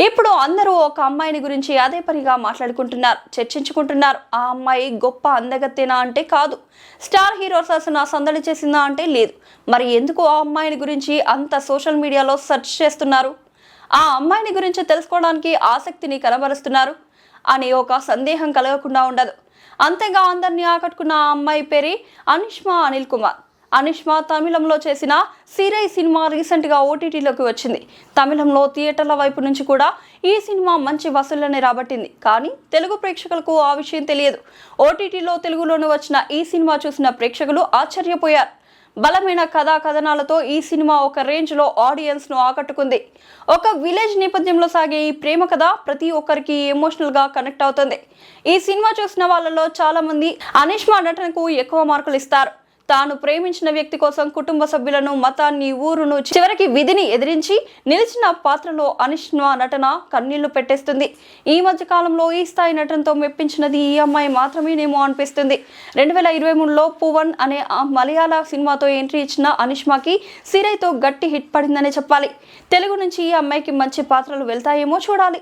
ఇప్పుడు అందరూ ఒక అమ్మాయిని గురించి అదే పనిగా మాట్లాడుకుంటున్నారు చర్చించుకుంటున్నారు. ఆ అమ్మాయి గొప్ప అందగత్తేనా అంటే కాదు. స్టార్ హీరోస్ అసలు సందడి చేసిందా అంటే లేదు. మరి ఎందుకు ఆ అమ్మాయిని గురించి అంత సోషల్ మీడియాలో సెర్చ్ చేస్తున్నారు? ఆ అమ్మాయిని గురించి తెలుసుకోవడానికి ఆసక్తిని కనబరుస్తున్నారు అని ఒక సందేహం కలగకుండా ఉండదు. అంతేగా అందరినీ ఆకట్టుకున్న ఆ అమ్మాయి పేరే అనిష్మా అనిల్ కుమార్. అనుష్మ తమిళంలో చేసిన సిరై సినిమా రీసెంట్గా ఓటీటీలోకి వచ్చింది. తమిళంలో థియేటర్ల వైపు నుంచి కూడా ఈ సినిమా మంచి వసూళ్ళనే రాబట్టింది. కానీ తెలుగు ప్రేక్షకులకు ఆ విషయం తెలియదు. ఓటీటీలో తెలుగులోనూ వచ్చిన ఈ సినిమా చూసిన ప్రేక్షకులు ఆశ్చర్యపోయారు. బలమైన కథా కథనాలతో ఈ సినిమా ఒక రేంజ్లో ఆడియన్స్ను ఆకట్టుకుంది. ఒక విలేజ్ నేపథ్యంలో సాగే ఈ ప్రేమ కథ ప్రతి ఒక్కరికి ఎమోషనల్గా కనెక్ట్ అవుతుంది. ఈ సినిమా చూసిన వాళ్ళలో చాలామంది అనిష్మా నటనకు ఎక్కువ మార్కులు ఇస్తారు. తాను ప్రేమించిన వ్యక్తి కోసం కుటుంబ సభ్యులను మతాన్ని ఊరును చివరికి విధిని ఎదిరించి నిలిచిన పాత్రలో అనిష్మా నటన కన్నీళ్ళు పెట్టేస్తుంది. ఈ మధ్య కాలంలో ఈ స్థాయి నటనతో మెప్పించినది ఈ అమ్మాయి మాత్రమేనేమో అనిపిస్తుంది. రెండు వేల ఇరవై మూడులో పువన్ అనే ఆ మలయాళ సినిమాతో ఎంట్రీ ఇచ్చిన అనిష్మాకి సిరైతో గట్టి హిట్ పడిందనే చెప్పాలి. తెలుగు నుంచి ఈ అమ్మాయికి మంచి పాత్రలు వెళ్తాయేమో చూడాలి.